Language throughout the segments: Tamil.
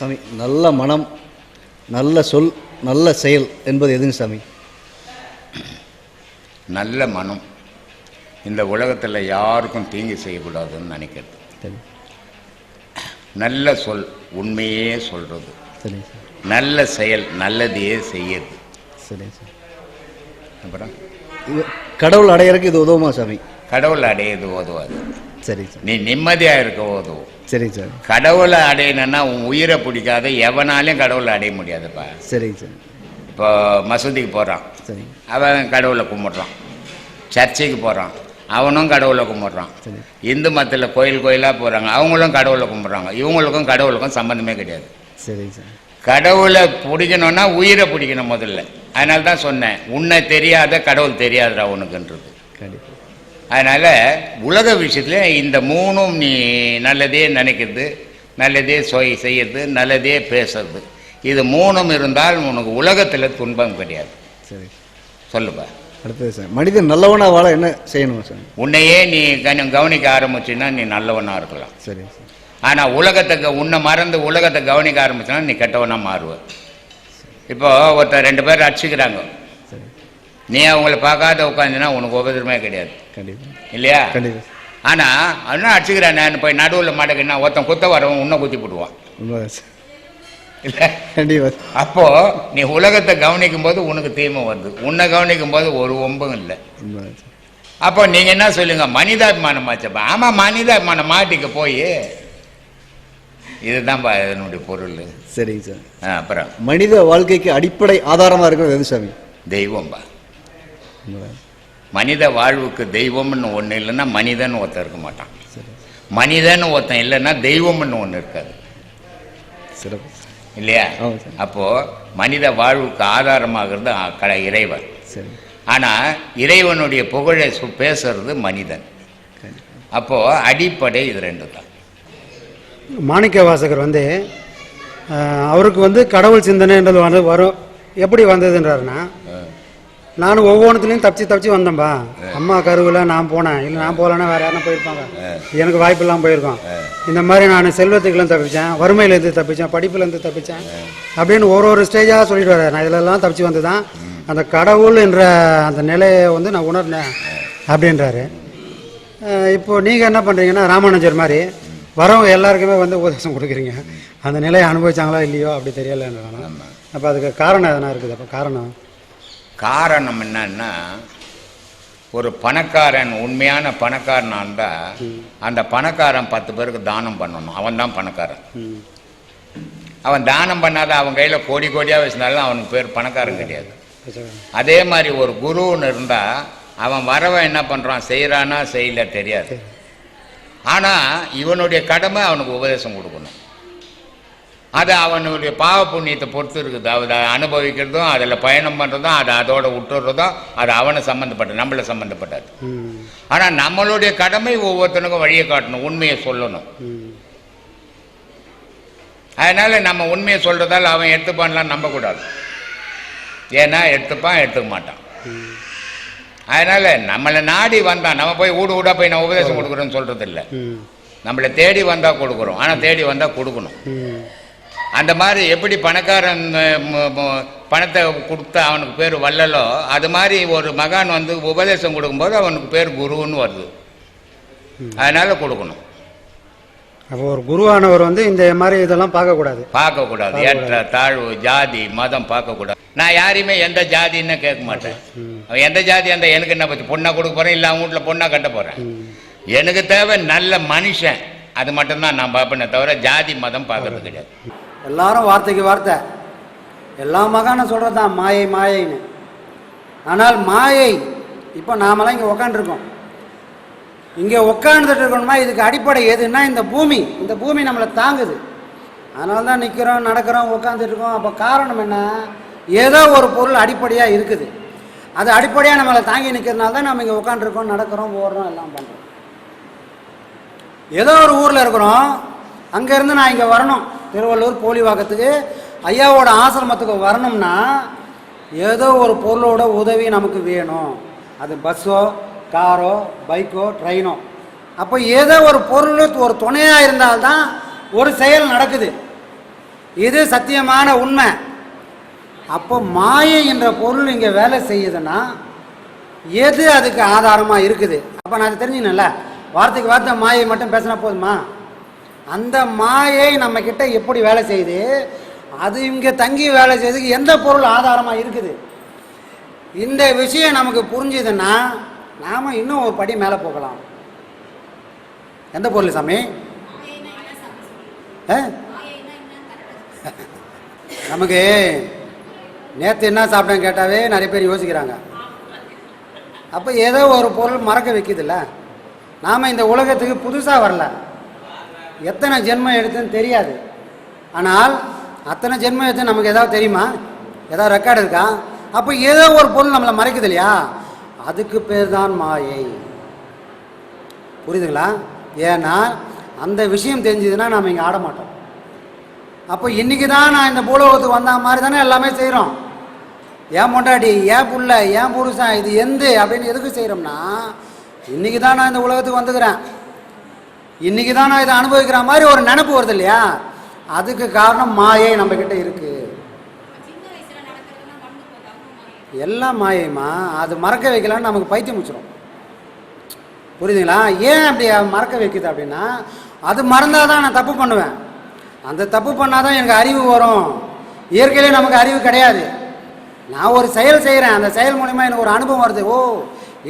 சாமி நல்ல மனம் நல்ல சொல் நல்ல செயல் என்பது எதுங்க சாமி? நல்ல மனம். இந்த உலகத்தில் யாருக்கும் தீங்கு செய்யக்கூடாதுன்னு நினைக்கிறது. நல்ல சொல் உண்மையே சொல்கிறது நல்ல செயல் நல்லதையே செய்யுது சரிங்க சார். அப்புறம்? கடவுள் அடையறதுக்கு இது உதவுமா சாமி? கடவுளை அடையது உதவாது. சார் நீ நிம்மதியாக இருக்க உதவும் சரிங்க சார். கடவுளை அடையணும்னா உன் உயிரை பிடிக்காத எவனாலையும் கடவுளை அடைய முடியாதுப்பா. சரிங்க சார். இப்போ மசூதிக்கு போகிறான் சரிங்க அவன் கடவுளை கும்பிட்றான். சர்ச்சைக்கு போகிறான் அவனும் கடவுளை கும்பிட்றான். சரி. இந்து மதத்தில் கோயில் கோயிலாக போகிறாங்க அவங்களும் கடவுளை கும்பிட்றாங்க. இவங்களுக்கும் கடவுளுக்கும் சம்மந்தமே கிடையாது. சரிங்க சார். கடவுளை பிடிக்கணும்னா உயிரை பிடிக்கணும் முதல்ல. அதனால தான் சொன்னேன். உன்னை தெரியாத கடவுள் தெரியாதுடா உனக்குன்றது. கண்டிப்பாக அதனால் உலக விஷயத்துல இந்த மூணும் நீ நல்லதே நினைக்கிறது நல்லதே சொய் செய்யறது நல்லதே பேசுறது. இது மூணும் இருந்தால் உனக்கு உலகத்தில் துன்பம் கிடையாது. சரி. சொல்லுப்பா. அடுத்தது சார் மனிதன் நல்லவனா வாழ என்ன செய்யணும் சார்? உன்னையே நீ கொஞ்சம் கவனிக்க ஆரம்பிச்சின்னா நீ நல்லவனா இருக்கலாம். சரிங்க சார். ஆனால் உலகத்துக்கு உன்னை மறந்து உலகத்தை கவனிக்க ஆரம்பிச்சினா நீ கெட்டவனா மாறுவ. இப்போ ஒருத்தர் ரெண்டு பேர் அடிச்சுக்கிறாங்க. சரி நீ அவங்கள பார்க்காத உட்காந்துனா உனக்கு உபதிரமே கிடையாது. இல்லையா? ஆனால் அவனும் அடிச்சுக்கிறான் நான் போய் நடுவில் மாட்டேங்கன்னா ஒருத்தன் குத்த வரவன் உன்னை குத்தி போடுவான் இல்லை? அப்போ நீ உலகத்தை கவனிக்கும் போது உனக்கு தீமை வருது. உன்னை கவனிக்கும் போது ஒரு ஒம்பும் இல்லை. அப்போ நீங்கள் என்ன சொல்லுங்க? மனிதாபிமானம் ஆச்சப்பா ஆமாம் மனிதாபிமானம். மாட்டிக்க போய். இதுதான்ப்பா இதனுடைய பொருள். சரிங்க சார். அப்புறம்? மனித வாழ்க்கைக்கு அடிப்படை ஆதாரமாக இருக்கிறது எது சாமி? தெய்வம்பா. மனித வாழ்வுக்கு தெய்வம்னு ஒன்று இல்லைன்னா மனிதன் ஒருத்தன் இருக்க மாட்டான். சரி மனிதன் ஒருத்தன் இல்லைன்னா தெய்வம்னு ஒன்று இருக்காது. சிறப்பு இல்லையா? அப்போது அப்போ மனித வாழ்வுக்கு ஆதாரமாகிறது அ- இறைவன். சரி ஆனால் இறைவனுடைய புகழை சு- பேசுறது மனிதன். அப்போது அப்போ அடிப்படை இது ரெண்டு தான் மாணிக்க வாசகர் வந்து அவருக்கு வந்து கடவுள் சிந்தனைன்றது வந்து வரும். எப்படி வந்ததுன்றாருன்னா நானும் ஒவ்வொன்றுத்துலையும் தப்பிச்சு தப்பிச்சு வந்தேன்பா. அம்மா கருவில் நான் போனேன். இல்லை நான் போகலன்னா வேற யாரும் போயிருப்பாங்க. எனக்கு வாய்ப்பு இல்லாமல் போயிருக்கோம் இந்த மாதிரி நான் செல்வத்துக்குலாம் தப்பிச்சேன். வறுமையிலேருந்து தப்பிச்சேன். படிப்புலேருந்து தப்பிச்சேன். அப்படின்னு ஒரு ஒரு ஸ்டேஜாக சொல்லிட்டு வர்றாரு. நான் இதிலெல்லாம் தப்பிச்சு வந்து தான் அந்த கடவுள் என்ற அந்த நிலையை வந்து நான் உணர்ந்தேன் அப்படின்றாரு. அஹ் இப்போ நீங்கள் என்ன பண்ணுறீங்கன்னா ராமானுஜர் மாதிரி வரவங்க எல்லாருக்குமே வந்து உபதேசம் கொடுக்குறீங்க. அந்த நிலையை அனுபவிச்சாங்களா இல்லையோ அப்படி தெரியலன்றாங்க. அப்போ அதுக்கு காரணம் எதனா இருக்குது? அப்போ காரணம்? காரணம் என்னன்னா ஒரு பணக்காரன் உண்மையான பணக்காரனா இருந்தால் அந்த பணக்காரன் பத்து பேருக்கு தானம் பண்ணணும். அவன் தான் பணக்காரன் அவன் தானம் பண்ணாத அவன் கையில் கோடி கோடியாக வச்சிருந்தாலும் அவனுக்கு பேர் பணக்காரன் கிடையாது. அதே மாதிரி ஒரு குருன்னு இருந்தால் அவன் வரவன் என்ன பண்ணுறான் செய்கிறானா செய்யல தெரியாது. ஆனால் இவனுடைய கடமை அவனுக்கு உபதேசம் கொடுக்கணும். அது அவனுடைய பாவ புண்ணியத்தை பொறுத்து இருக்குது அதை அனுபவிக்கிறதும் அதில் பயணம் பண்ணுறதும் அதை அதோட விட்டுறதும் அது அவனை சம்மந்தப்பட்டது நம்மளை சம்மந்தப்பட்டது ஆனால் நம்மளுடைய கடமை ஒவ்வொருத்தனுக்கும் வழியை காட்டணும் உண்மையை சொல்லணும். அதனால் நம்ம உண்மையை சொல்கிறதால அவன் எடுத்துப்பான்லாம் நம்பக்கூடாது. ஏன்னா எடுத்துப்பான் எடுத்துக்க மாட்டான். அதனால் நம்மளை நாடி வந்தான் நம்ம போய் ஊடு ஊடா போய் நான் உபதேசம் கொடுக்குறேன்னு சொல்கிறது இல்லை நம்மளை தேடி வந்தால் கொடுக்குறோம். ஆனால் தேடி வந்தால் கொடுக்கணும். அந்த மாதிரி எப்படி பணக்காரன் பணத்தை கொடுத்தா அவனுக்கு பேர் வள்ளலோ அது மாதிரி ஒரு மகான் வந்து உபதேசம் கொடுக்கும்போது அவனுக்கு பேர் குருன்னு வருது. அதனால் கொடுக்கணும். அப்போ ஒரு குருவானவர் வந்து இந்த மாதிரி இதெல்லாம் பார்க்கக்கூடாது. பார்க்கக்கூடாது. ஏற்ற தாழ்வு ஜாதி மதம் பார்க்கக்கூடாது. நான் யாரையுமே எந்த ஜாதின்னு கேட்க மாட்டேன். அவன் எந்த ஜாதி அந்த எனக்கு என்ன பற்றி பொண்ணா கொடுக்க போகிறேன் இல்லை அவன் வீட்டில் பொண்ணா கட்ட போகிறேன் எனக்கு தேவை நல்ல மனுஷன். அது மட்டும்தான் நான் பார்ப்பேனே தவிர ஜாதி மதம் பார்க்கறது. கிடையாது. எல்லாரும் வார்த்தைக்கு வார்த்தை. எல்லா மகானும் சொல்கிறது தான் மாயை மாயைன்னு. ஆனால் மாயை இப்போ நாமெல்லாம் இங்கே உக்காண்டிருக்கோம் இங்கே உட்காந்துட்டு இருக்கணுமா? இதுக்கு அடிப்படை எதுன்னா இந்த பூமி. இந்த பூமி நம்மளை தாங்குது. அதனால தான் நிற்கிறோம் நடக்கிறோம் உட்காந்துட்டு இருக்கோம். அப்போ காரணம் என்ன? ஏதோ ஒரு பொருள் அடிப்படையாக இருக்குது. அது அடிப்படையாக நம்மளை தாங்கி நிற்கிறதுனால தான் நம்ம இங்கே உட்காந்துருக்கோம் நடக்கிறோம் ஓடுறோம் எல்லாம் பண்ணுறோம் ஏதோ ஒரு ஊரில் இருக்கிறோம். அங்கேருந்து நான் இங்கே வரணும். திருவள்ளூர் போலிவாக்கத்துக்கு ஐயாவோட ஆசிரமத்துக்கு வரணும்னா ஏதோ ஒரு பொருளோட உதவி நமக்கு வேணும். அது பஸ்ஸோ காரோ பைக்கோ ட்ரெயினோ. அப்போ ஏதோ ஒரு பொருள் ஒரு துணையாக இருந்தால்தான் ஒரு செயல் நடக்குது. இது சத்தியமான உண்மை. அப்போ மாயை என்ற பொருள் இங்கே வேலை செய்யுதுன்னா எது அதுக்கு ஆதாரமாக இருக்குது? அப்போ நான் அது தெரிஞ்சுக்கணும்ல. வார்த்தைக்கு வார்த்தை மாயை மட்டும் பேசினா போதுமா? அந்த மாயை நம்ம கிட்ட எப்படி வேலை செய்யுது? அது இங்கே தங்கி வேலை செய்யுறதுக்கு எந்த பொருள் ஆதாரமாக இருக்குது? இந்த விஷயம் நமக்கு புரிஞ்சுதுன்னா நாம் இன்னும் ஒரு படி மேலே போகலாம். எந்த பொருள் சாமி? ஆ? நமக்கு நேற்று என்ன சாப்பிட்டேன்னு கேட்டாவே நிறைய பேர் யோசிக்கிறாங்க. அப்போ ஏதோ ஒரு பொருள் மறக்க வைக்குதுல்ல? நாம் இந்த உலகத்துக்கு புதுசாக வரல. எத்தனை ஜென்மம் எடுத்துன்னு தெரியாது. ஆனால் அத்தனை ஜென்மம் எடுத்து நமக்கு ஏதாவது தெரியுமா? ஏதாவது ரெக்கார்டு இருக்கா? அப்போ ஏதோ ஒரு பொருள் நம்மளை மறைக்குது இல்லையா? அதுக்கு பேர் தான் மாயை. புரியுதுங்களா? ஏன்னா அந்த விஷயம் தெரிஞ்சதுன்னா நாம் இங்கே ஆட மாட்டோம். அப்போ இன்றைக்கி தான் நான் இந்த பூலோகத்துக்கு வந்த மாதிரி தானே எல்லாமே செய்கிறோம் ஏன் பொண்டாட்டி ஏன் புள்ள ஏன் புருஷன் இது எந்த அப்படின்னு எதுக்கு செய்கிறோம்னா இன்றைக்கி தான் நான் இந்த உலகத்துக்கு வந்துக்கிறேன். இன்னைக்கு தான் நான் இதை அனுபவிக்கிற மாதிரி ஒரு நினப்பு வருது இல்லையா? அதுக்கு காரணம் மாயை நம்ம கிட்ட இருக்கு. எல்லாம் மாயைமா அது மறக்க வைக்கலான்னு நமக்கு பைத்தியம் முடிச்சிடும் புரியுதுங்களா? ஏன் அப்படி மறக்க வைக்குது அப்படின்னா அது மறந்தால் தான் நான் தப்பு பண்ணுவேன். அந்த தப்பு பண்ணால் தான் எனக்கு அறிவு வரும். இயற்கையிலே நமக்கு அறிவு கிடையாது. நான் ஒரு செயல் செய்கிறேன் அந்த செயல் மூலிமா எனக்கு ஒரு அனுபவம் வருது. ஓ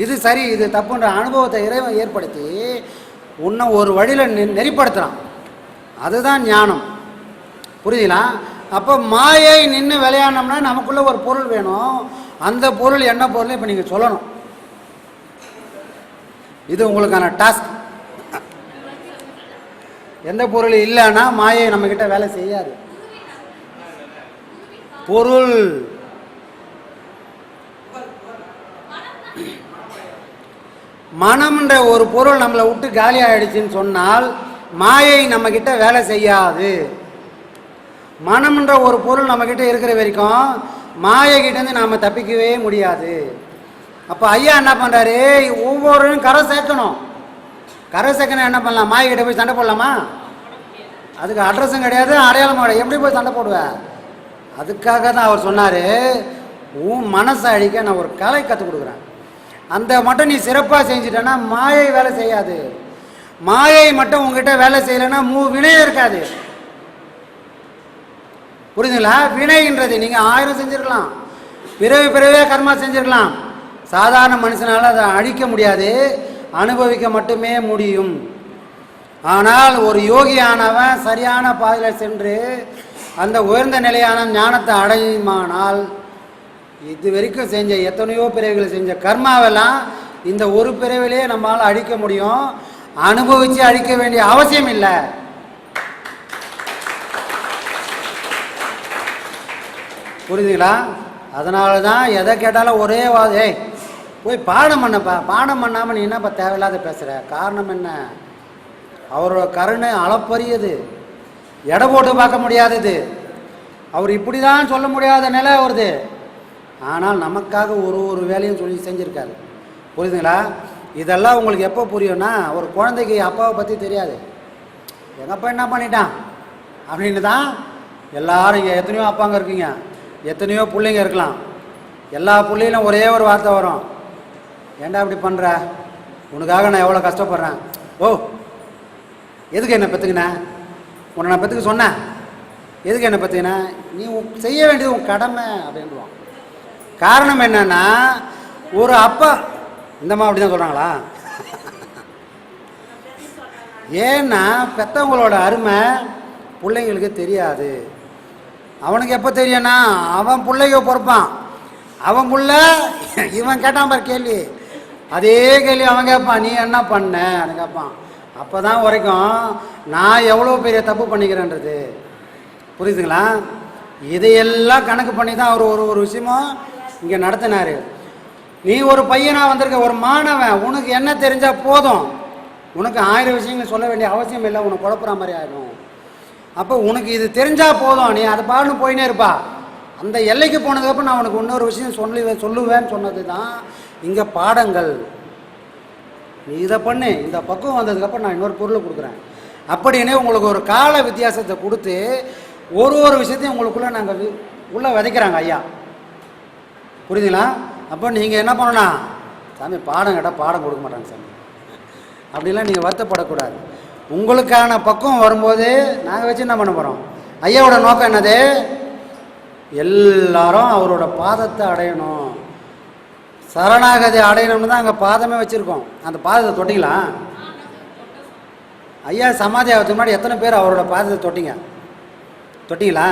இது சரி இது தப்புன்ற அனுபவத்தை இறைவன் ஏற்படுத்தி உன்னை ஒரு வழியில் நெ நெறிப்படுத்துகிறான் அதுதான் ஞானம். புரியுதுங்களா? அப்போ மாயை நின்று விளையாடணும்னா நமக்குள்ள ஒரு பொருள் வேணும். அந்த பொருள் என்ன பொருள் இப்போ நீங்கள் சொல்லணும். இது உங்களுக்கான டாஸ்க் எந்த பொருள் இல்லைன்னா மாயை நம்மக்கிட்ட வேலை செய்யாது. பொருள். மனம்ன்ற ஒரு பொருள் நம்மளை விட்டு காலி ஆயிடுச்சுன்னு சொன்னால் மாயை நம்மக்கிட்ட வேலை செய்யாது. மனம்ன்ற ஒரு பொருள் நம்மக்கிட்ட இருக்கிற வரைக்கும் மாயைகிட்டேருந்து நாம் தப்பிக்கவே முடியாது. அப்போ ஐயா என்ன பண்ணுறாரு ஒவ்வொருவரும் கரை சேர்க்கணும். கரை சேர்க்கணும் என்ன பண்ணலாம்? மாயக்கிட்ட போய் சண்டை போடலாமா? அதுக்கு அட்ரஸும் கிடையாது அடையாளமும் கிடையாது. எப்படி போய் சண்டை போடுவேன் அதுக்காக தான் அவர் சொன்னார் உன் மனசை அழிக்க நான் ஒரு கலை கற்றுக் கொடுக்குறேன். அந்த மட்டும் நீ சிறப்பாக செஞ்சிட்டேன்னா மாயை வேலை செய்யாது. மாயை மட்டும் உங்ககிட்ட வேலை செய்யலைன்னா மூ வினையே இருக்காது. புரியுதுங்களா வினைன்றது. நீங்கள் ஆயிரம் செஞ்சுருக்கலாம். பிறவி பிறவே கர்மா செஞ்சுருக்கலாம். சாதாரண மனுஷனால் அதை அழிக்க முடியாது. அனுபவிக்க மட்டுமே முடியும். ஆனால் ஒரு யோகியானவன் சரியான பாதையில் சென்று அந்த உயர்ந்த நிலையான ஞானத்தை அடையுமானால் இது வரைக்கும் செஞ்ச எத்தனையோ பிறவிகளை செஞ்ச கர்மாவெல்லாம் இந்த ஒரு பிறவிலே நம்மளால் அழிக்க முடியும். அனுபவித்து அழிக்க வேண்டிய அவசியம் இல்லை. புரியுதுங்களா? அதனால தான் எதை கேட்டாலும் ஒரே வாதே போய் பாடம் பண்ணப்பா பாடம் பண்ணாமல் நீ என்னப்பா தேவையில்லாத பேசுகிற காரணம் என்ன? அவரோட கருணை அளப்பரியது. எடை போட்டு பார்க்க முடியாதது. அவர் இப்படி தான் சொல்ல முடியாத நிலை வருது ஆனால் நமக்காக ஒரு ஒரு வேலையும் சொல்லி செஞ்சுருக்காரு. புரியுதுங்களா? இதெல்லாம் உங்களுக்கு எப்போ புரியும்னா ஒரு குழந்தைக்கு அப்பாவை பற்றி தெரியாது. எங்கள் அப்பா என்ன பண்ணிட்டான்? அப்படின்னு தான் எல்லாரும் இங்கே எத்தனையோ அப்பாங்க இருக்கீங்க. எத்தனையோ பிள்ளைங்க இருக்கலாம். எல்லா பிள்ளைகளும் ஒரே ஒரு வார்த்தை வரும். ஏண்டா இப்படி பண்ணுற உனக்காக நான் எவ்வளோ கஷ்டப்படுறேன்? ஓ எதுக்கு என்னை பெற்றுக்கின உன்னை நான் பெற்றுக்க சொன்னேன். எதுக்கு என்னை பெற்றுக்கின நீ செய்ய வேண்டியது உன் கடமை அப்படின்வான் காரணம் என்னன்னா ஒரு அப்பா இந்தம்மா அப்படி தான் சொல்கிறாங்களா ஏன்னா பெத்தவங்களோட அருமை பிள்ளைங்களுக்கு தெரியாது. அவனுக்கு எப்போ தெரியும்னா அவன் பிள்ளைங்க பொறுப்பான். அவன் புள்ள இவன் கேட்டான் பார் கேள்வி. அதே கேள்வி அவன் கேட்பான். நீ என்ன பண்ண? கேட்பான். அப்போ தான் வரைக்கும் நான் எவ்வளோ பெரிய தப்பு பண்ணிக்கிறேன்றது. புரியுதுங்களா? இதையெல்லாம் கணக்கு பண்ணி தான் அவர் ஒரு ஒரு விஷயமும் இங்கே நடத்தினார். நீ ஒரு பையனாக வந்திருக்க ஒரு மாணவன் உனக்கு என்ன தெரிஞ்சால் போதும். உனக்கு ஆயிரம் விஷயங்கள் சொல்ல வேண்டிய அவசியம் இல்லை உனக்கு குழப்புற மாதிரி ஆகிடும் அப்போ உனக்கு இது தெரிஞ்சால் போதும் நீ அதை பாடணும் போயினே இருப்பா. அந்த எல்லைக்கு போனதுக்கப்புறம் நான் உனக்கு இன்னொரு விஷயம் சொல்லுவேன் சொல்லுவேன்னு சொன்னது தான் இங்கே பாடங்கள். நீ இதை பண்ணு. இந்த பக்குவம் வந்ததுக்கப்புறம் நான் இன்னொரு பொருளை கொடுக்குறேன். அப்படின்னு உங்களுக்கு ஒரு கால வித்தியாசத்தை கொடுத்து ஒரு ஒரு விஷயத்தையும் உங்களுக்குள்ளே நாங்கள் உள்ளே விதைக்கிறாங்க ஐயா. புரியுதுங்களா? அப்போ நீங்கள் என்ன பண்ணணும் சாமி பாடம் கேட்டால் பாடம் கொடுக்க மாட்டாங்க சாமி. அப்படிலாம் நீங்கள் வருத்தப்படக்கூடாது. உங்களுக்கான பக்குவம் வரும்போது நாங்கள் வச்சு என்ன பண்ண போகிறோம் ஐயாவோட நோக்கம் என்னது? எல்லாரும் அவரோட பாதத்தை அடையணும். சரணாகதி அடையணும்னு தான் அங்கே பாதமே வச்சுருக்கோம். அந்த பாதத்தை தொட்டிக்கலாம் ஐயா சமாதி ஆகிறதுக்கு முன்னாடி எத்தனை பேர் அவரோட பாதத்தை தொட்டிங்க? தொட்டிங்களா?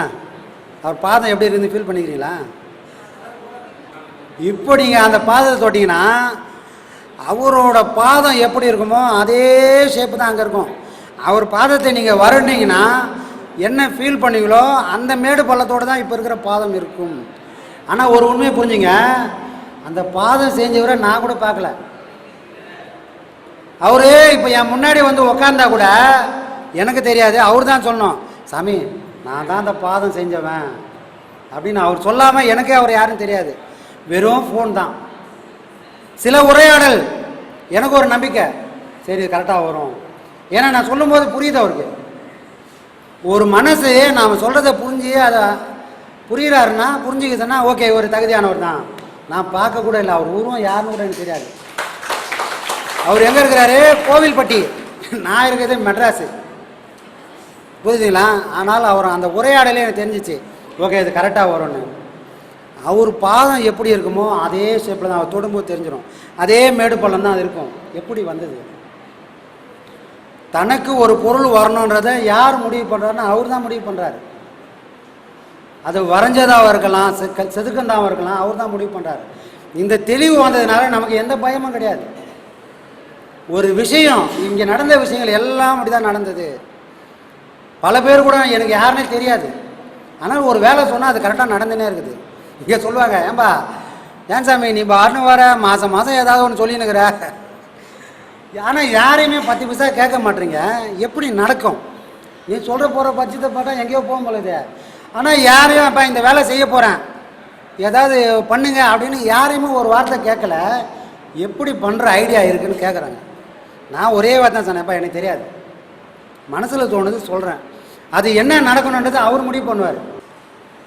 அவர் பாதம் எப்படி இருந்து ஃபீல் பண்ணிக்கிறீங்களா? இப்போ நீங்கள் அந்த பாதத்தை தொட்டிங்கன்னா அவரோட பாதம் எப்படி இருக்குமோ அதே ஷேப்பு தான் அங்கே இருக்கும். அவர் பாதத்தை நீங்கள் வருண்டீங்கன்னா என்ன ஃபீல் பண்ணீங்களோ அந்த மேடு பள்ளத்தோடு தான் இப்போ இருக்கிற பாதம் இருக்கும். ஆனால் ஒரு உண்மையை புரிஞ்சுங்க. அந்த பாதம் செஞ்சவரை நான் கூட பார்க்கல. அவரு இப்போ என் முன்னாடி வந்து உக்காந்தா கூட எனக்கு தெரியாது. அவர் தான் சொல்லணும் சாமி நான் தான் அந்த பாதம் செஞ்சவன். அப்படின்னு அவர் சொல்லாமல் எனக்கே அவர் யாரும் தெரியாது. வெறும் ஃபோன் தான். சில உரையாடல். எனக்கு ஒரு நம்பிக்கை. சரி கரெக்டாக வரும். ஏன்னா நான் சொல்லும்போது புரியுது அவருக்கு. ஒரு மனசு நாம் சொல்கிறத புரிஞ்சு அதை புரிகிறாருன்னா புரிஞ்சுக்கிதுன்னா ஓகே ஒரு தகுதியானவர் தான். நான் பார்க்க கூட இல்லை. அவர் ஊரும் யாருன்னு கூட எனக்கு தெரியாது. அவர் எங்கே இருக்கிறாரு? கோவில்பட்டி. நான் இருக்கிறது மெட்ராஸு. புரிஞ்சுங்களா ஆனால் அவர் அந்த உரையாடலே எனக்கு தெரிஞ்சிச்சு. ஓகே இது கரெக்டாக வரும்னு. அவர் பாதம் எப்படி இருக்குமோ அதே ஷேப்பில் தான் அவர் தொடும்போது தெரிஞ்சிடும் அதே மேடு பள்ளம் தான் அது இருக்கும். எப்படி வந்தது? தனக்கு ஒரு பொருள் வரணுன்றதை யார் முடிவு பண்ணுறாருன்னா அவர் தான் முடிவு பண்ணுறாரு அது வரைஞ்சதாகவும் இருக்கலாம் செதுக்கந்தாகவும் இருக்கலாம் அவர் தான் முடிவு பண்ணுறாரு இந்த தெளிவு வந்ததுனால நமக்கு எந்த பயமும் கிடையாது. ஒரு விஷயம் இங்கே நடந்த விஷயங்கள் எல்லாம் அப்படி தான் நடந்தது. பல பேர் கூட எனக்கு யாருன்னே தெரியாது. ஆனால் ஒரு வேலை சொன்னால் அது கரெக்டாக நடந்துனே இருக்குது. இங்கே சொல்லுவாங்க ஏன்பா ஏன் சாமி நீ பாருன்னு வர மாதம் மாதம் ஏதாவது ஒன்று சொல்லினுக்கிற ஆனால் யாரையுமே பத்து பைசா கேட்க மாட்டீங்க எப்படி நடக்கும்? நீ சொல்கிற போகிற பட்சத்தை பார்த்தா எங்கேயோ போக முடியுது ஆனால் யாரையும் அப்போ இந்த வேலை செய்ய போகிறேன் ஏதாவது பண்ணுங்க அப்படின்னு யாரையுமே ஒரு வார்த்தை கேட்கல. எப்படி பண்ணுற ஐடியா இருக்குன்னு கேட்குறாங்க நான் ஒரே வார்த்தை சொன்னேன்ப்பா எனக்கு தெரியாது. மனசில் தோணுது சொல்கிறேன் அது என்ன நடக்கணுன்றது அவர் முடிவு பண்ணுவார்.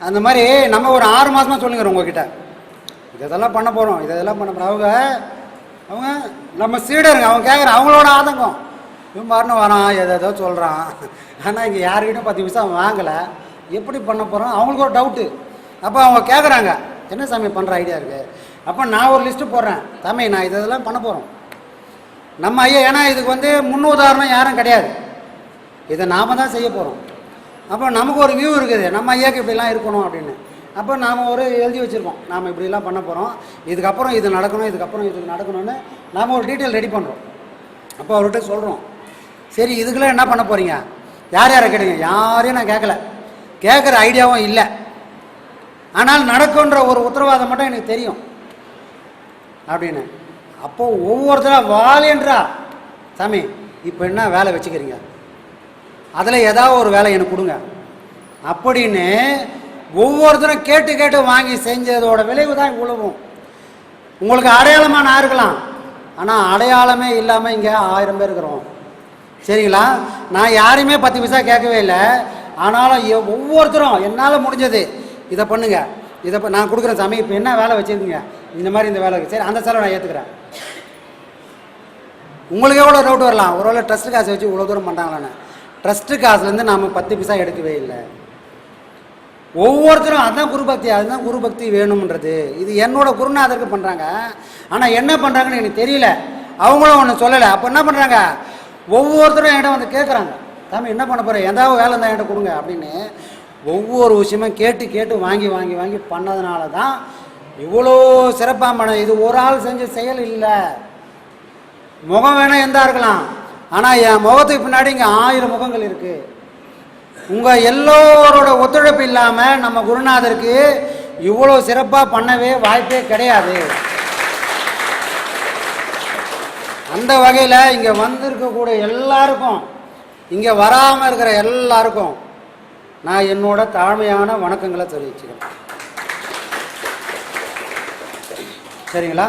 அந்த மாதிரி நம்ம ஒரு ஆறு மாதமாக சொல்லுங்கிறோம் உங்ககிட்ட. இதெல்லாம் பண்ண போகிறோம் இதெல்லாம் பண்ண போகிறோம் அவங்க அவங்க நம்ம சீடருங்க அவங்க கேட்குற அவங்களோட ஆதங்கம். இவன் பாருன்னு வரான் எதை ஏதோ சொல்கிறான் ஆனால் இங்கே யாருக்கிட்டும் பத்து நிமிஷம் வாங்கலை. எப்படி பண்ண போகிறோம் அவங்களுக்கு ஒரு டவுட்டு அப்போ அவங்க கேட்குறாங்க என்ன சாமி பண்ணுற ஐடியா இருக்குது அப்போ நான் ஒரு லிஸ்ட்டு போடுறேன். தமிழ் நான் இதெல்லாம் பண்ண போகிறோம் நம்ம ஐயா ஏன்னா இதுக்கு வந்து முன் உதாரணம் யாரும் கிடையாது. இதை நாம தான் செய்ய போகிறோம் அப்போ நமக்கு ஒரு வியூ இருக்குது. நம்ம ஐயாக்கு இப்படிலாம் இருக்கணும் அப்படின்னு. அப்போ நாம் ஒரு எழுதி வச்சுருக்கோம். நாம் இப்படிலாம் பண்ண போகிறோம் இதுக்கப்புறம் இது நடக்கணும் இதுக்கப்புறம் இது நடக்கணும்னு நாம் ஒரு டீட்டெயில் ரெடி பண்ணுறோம் அப்போ அவர்கிட்ட சொல்கிறோம் சரி இதுக்கெல்லாம் என்ன பண்ண போகிறீங்க யார் யாரை கேட்டுங்க? யாரையும் நான் கேட்கல கேட்குற ஐடியாவும் இல்லை. ஆனால் நடக்குன்ற ஒரு உத்தரவாதம் மட்டும் எனக்கு தெரியும். அப்படின்னு. அப்போது ஒவ்வொருத்தராக வாலேன்றா. சாமி இப்போ என்ன வேலை வச்சுக்கிறீங்க? அதில் ஏதாவது ஒரு வேலை எனக்கு கொடுங்க. அப்படின்னு ஒவ்வொருத்தரும் கேட்டு கேட்டு வாங்கி செஞ்சதோட விளைவு தான் இவ்வளவும் உங்களுக்கு அடையாளமாக நான் இருக்கலாம். ஆனால் அடையாளமே இல்லாமல் இங்கே ஆயிரம் பேர் இருக்கிறோம். சரிங்களா? நான் யாரையுமே பத்து பைசா கேட்கவே இல்லை. ஆனாலும் ஒவ்வொருத்தரும் என்னால் முடிஞ்சது. இதை பண்ணுங்க. இதை நான் கொடுக்குற சமயம் இப்போ என்ன வேலை வச்சுருக்கீங்க? இந்த மாதிரி இந்த வேலை இருக்குது சரி அந்த செலவை நான் ஏற்றுக்கிறேன் உங்களுக்கு எவ்வளோ டவுட் வரலாம்? ஒருவேளை ட்ரஸ்ட் காசு வச்சு இவ்வளோ தூரம் பண்ணுறாங்களான்னு ட்ரஸ்ட்டு காசுலேருந்து நாம் பத்து பைசா எடுக்கவே இல்லை. ஒவ்வொருத்தரும் அதான் குருபக்தி அதுதான் குருபக்தி வேணும்ன்றது. இது என்னோட குருநாதருக்கு பண்ணுறாங்க ஆனால் என்ன பண்ணுறாங்கன்னு எனக்கு தெரியல. அவங்களும் ஒன்று சொல்லலை. அப்போ என்ன பண்ணுறாங்க ஒவ்வொருத்தரும் என்கிட்ட வந்து கேட்குறாங்க சாமி என்ன பண்ண போகிறேன் ஏதாவது வேலை இருந்தால் என்கிட்ட கொடுங்க அப்படின்னு ஒவ்வொரு விஷயமும் கேட்டு கேட்டு வாங்கி வாங்கி வாங்கி பண்ணதுனால தான் இவ்வளோ சிறப்பாக பண்ண இது. ஒரு ஆள் செஞ்ச செயல் இல்லை. முகம் வேணால் எந்தா இருக்கலாம். ஆனால் என் முகத்துக்கு பின்னாடி இங்கே ஆயிரம் முகங்கள் இருக்குது உங்கள் எல்லோரோட ஒத்துழைப்பு இல்லாமல் நம்ம குருநாதருக்கு இவ்வளோ சிறப்பாக பண்ணவே வாய்ப்பே கிடையாது. அந்த வகையில் இங்கே வந்திருக்கக்கூடிய எல்லாருக்கும் இங்கே வராமல் இருக்கிற எல்லாருக்கும் நான் என்னோட தாழ்மையான வணக்கங்களை தெரிவிச்சுக்கிறேன். சரிங்களா?